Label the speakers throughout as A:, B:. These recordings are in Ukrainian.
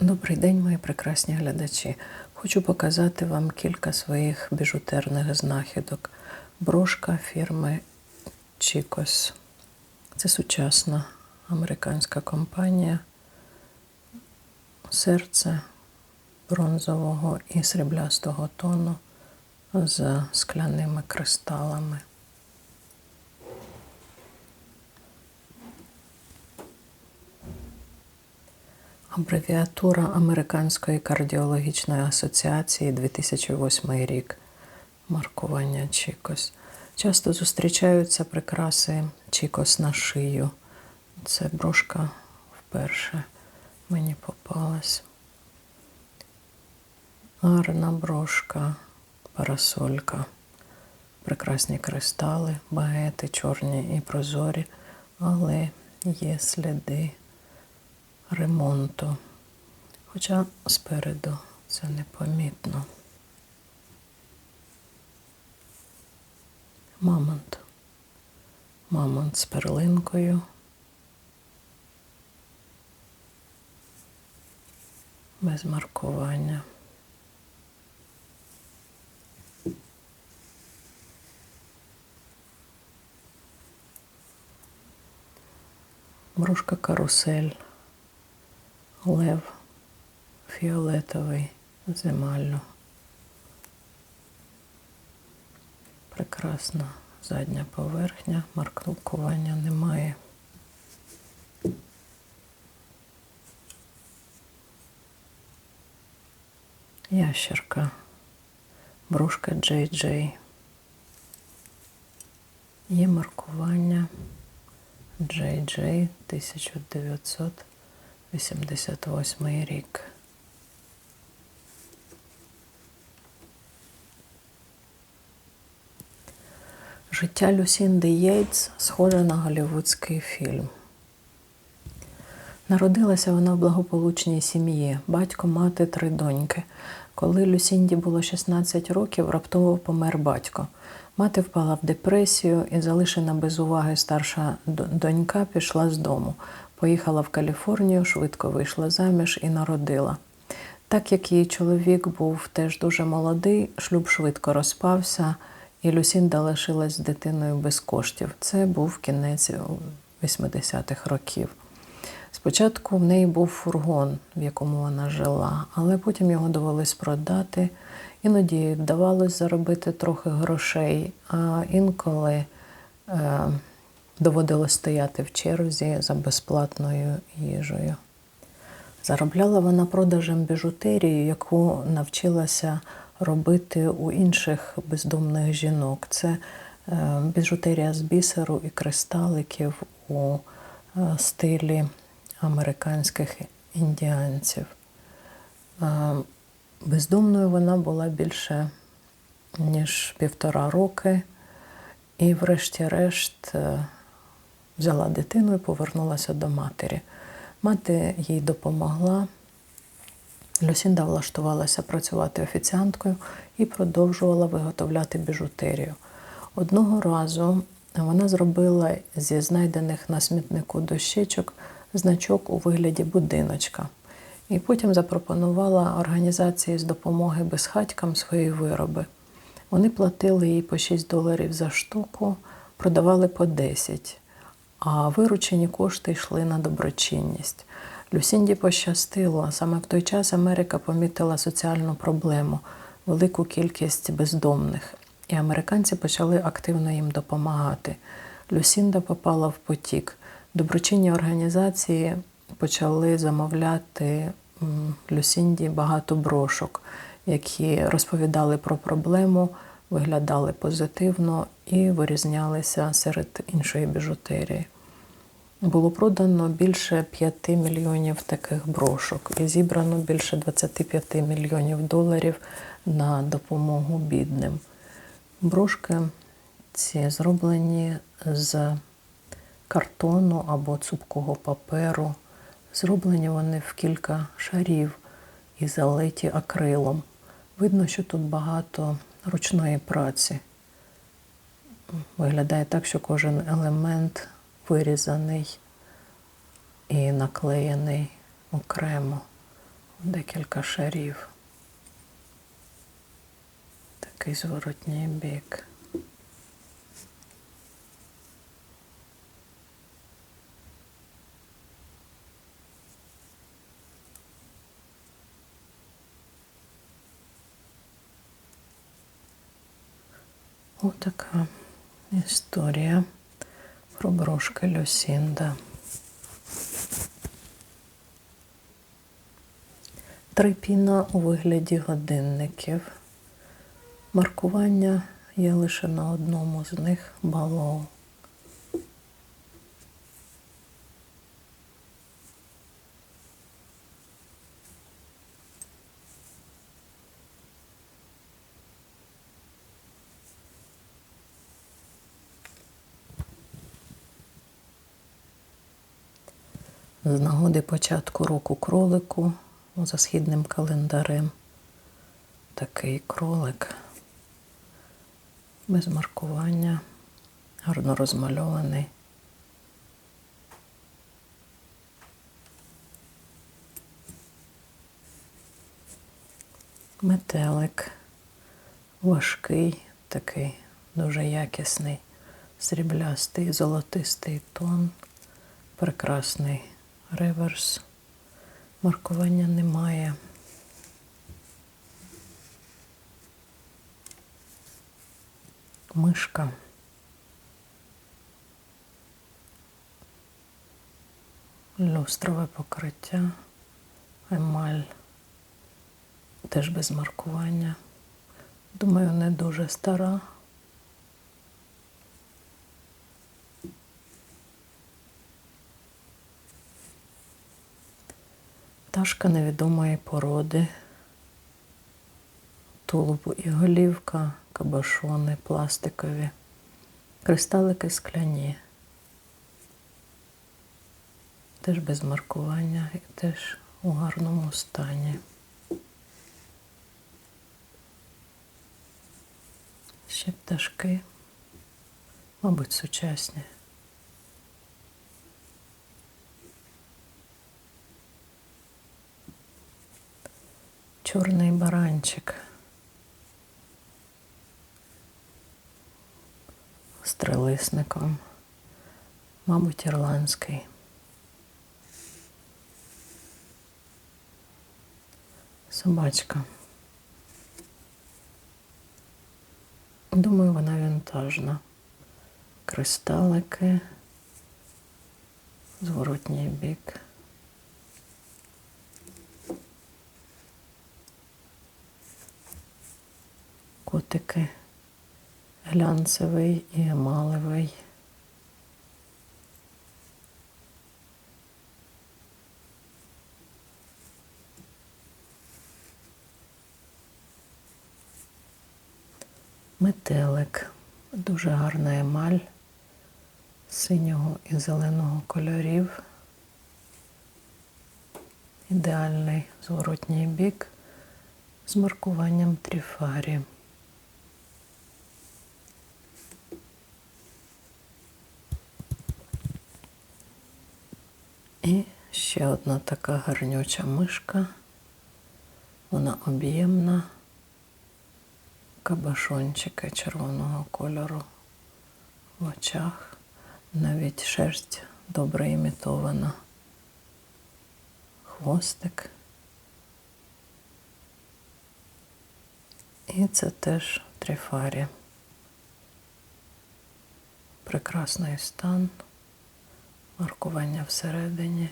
A: Добрий день, мої прекрасні глядачі. Хочу показати вам кілька своїх біжутерних знахідок. Брошка фірми Chicos. Це сучасна американська компанія. Серце бронзового і сріблястого тону з скляними кристалами. Абревіатура Американської кардіологічної асоціації 2008 рік. Маркування Чікос. Часто зустрічаються прикраси Чікос на шию. Це брошка вперше мені попалась. Гарна брошка, парасолька, прекрасні кристали, багети, чорні і прозорі, але є сліди ремонту. Хоча спереду це непомітно. Мамонт. Мамонт з перлинкою. Без маркування. Брошка карусель. Лев фіолетовий з емаллю. Прекрасна задня поверхня, маркування немає. Ящерка, брошка JJ. Є маркування JJ 1988 рік. Життя Люсінди Єйтс схоже на голівудський фільм. Народилася вона в благополучній сім'ї, батько, мати, три доньки. Коли Люсінді було 16 років, раптово помер батько. Мати впала в депресію і, залишена без уваги старша донька, пішла з дому. Поїхала в Каліфорнію, швидко вийшла заміж і народила. Так як її чоловік був теж дуже молодий, шлюб швидко розпався, і Люсінда лишилась з дитиною без коштів. Це був кінець 80-х років. Спочатку в неї був фургон, в якому вона жила, але потім його довелось продати. Іноді вдавалось заробити трохи грошей, а інколи е, доводилось стояти в черзі за безплатною їжею. Заробляла вона продажем біжутерії, яку навчилася робити у інших бездомних жінок. Це е, біжутерія з бісеру і кристаликів у е, стилі американських індіанців. Бездомною вона була більше, ніж півтора роки, і, врешті-решт, взяла дитину і повернулася до матері. Мати їй допомогла. Люсінда влаштувалася працювати офіціанткою і продовжувала виготовляти біжутерію. Одного разу вона зробила зі знайдених на смітнику дощечок значок у вигляді будиночка. І потім запропонувала організації з допомоги безхатькам свої вироби. Вони платили їй по 6 доларів за штуку, продавали по 10, а виручені кошти йшли на доброчинність. Люсінді пощастило, саме в той час Америка помітила соціальну проблему, велику кількість бездомних, і американці почали активно їм допомагати. Люсінда попала в потік. Доброчинні організації почали замовляти Люсінді багато брошок, які розповідали про проблему, виглядали позитивно і вирізнялися серед іншої біжутерії. Було продано більше 5 мільйонів таких брошок і зібрано більше 25 мільйонів доларів на допомогу бідним. Брошки ці зроблені з картону або цупкого паперу. Зроблені вони в кілька шарів і залиті акрилом. Видно, що тут багато ручної праці. Виглядає так, що кожен елемент вирізаний і наклеєний окремо. декілька шарів. Такий зворотній бік. Отака історія про брошки Люсінда. Три піна у вигляді годинників. Маркування є лише на одному з них балоу. З нагоди початку року кролику за східним календарем. Такий кролик. Без маркування, гарно розмальований. Метелик. Важкий, такий дуже якісний, сріблястий, золотистий тон, прекрасний реверс. Маркування немає. Мишка. Люстрове покриття, емаль, теж без маркування. Думаю, не дуже стара. Пташка невідомої породи, тулубу і голівка, кабашони пластикові, кристалики скляні. Теж без маркування і теж у гарному стані. Ще пташки, мабуть, сучасні. Чорний баранчик. З трилисником, мабуть, ірландський. Собачка. Думаю, вона вінтажна. Кристалики, зворотній бік. Котики глянцевий і емалевий. Метелик, дуже гарна емаль синього і зеленого кольорів. Ідеальний зворотній бік з маркуванням тріфарі. І ще одна така гарнюча мишка. Вона об'ємна, кабашончики червоного кольору в очах. Навіть шерсть добре імітована. Хвостик. І це теж тріфарі. Прекрасний стан, маркування всередині.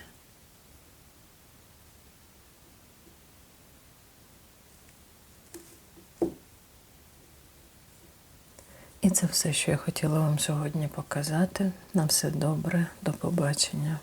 A: І це все, що я хотіла вам сьогодні показати. На все добре, до побачення.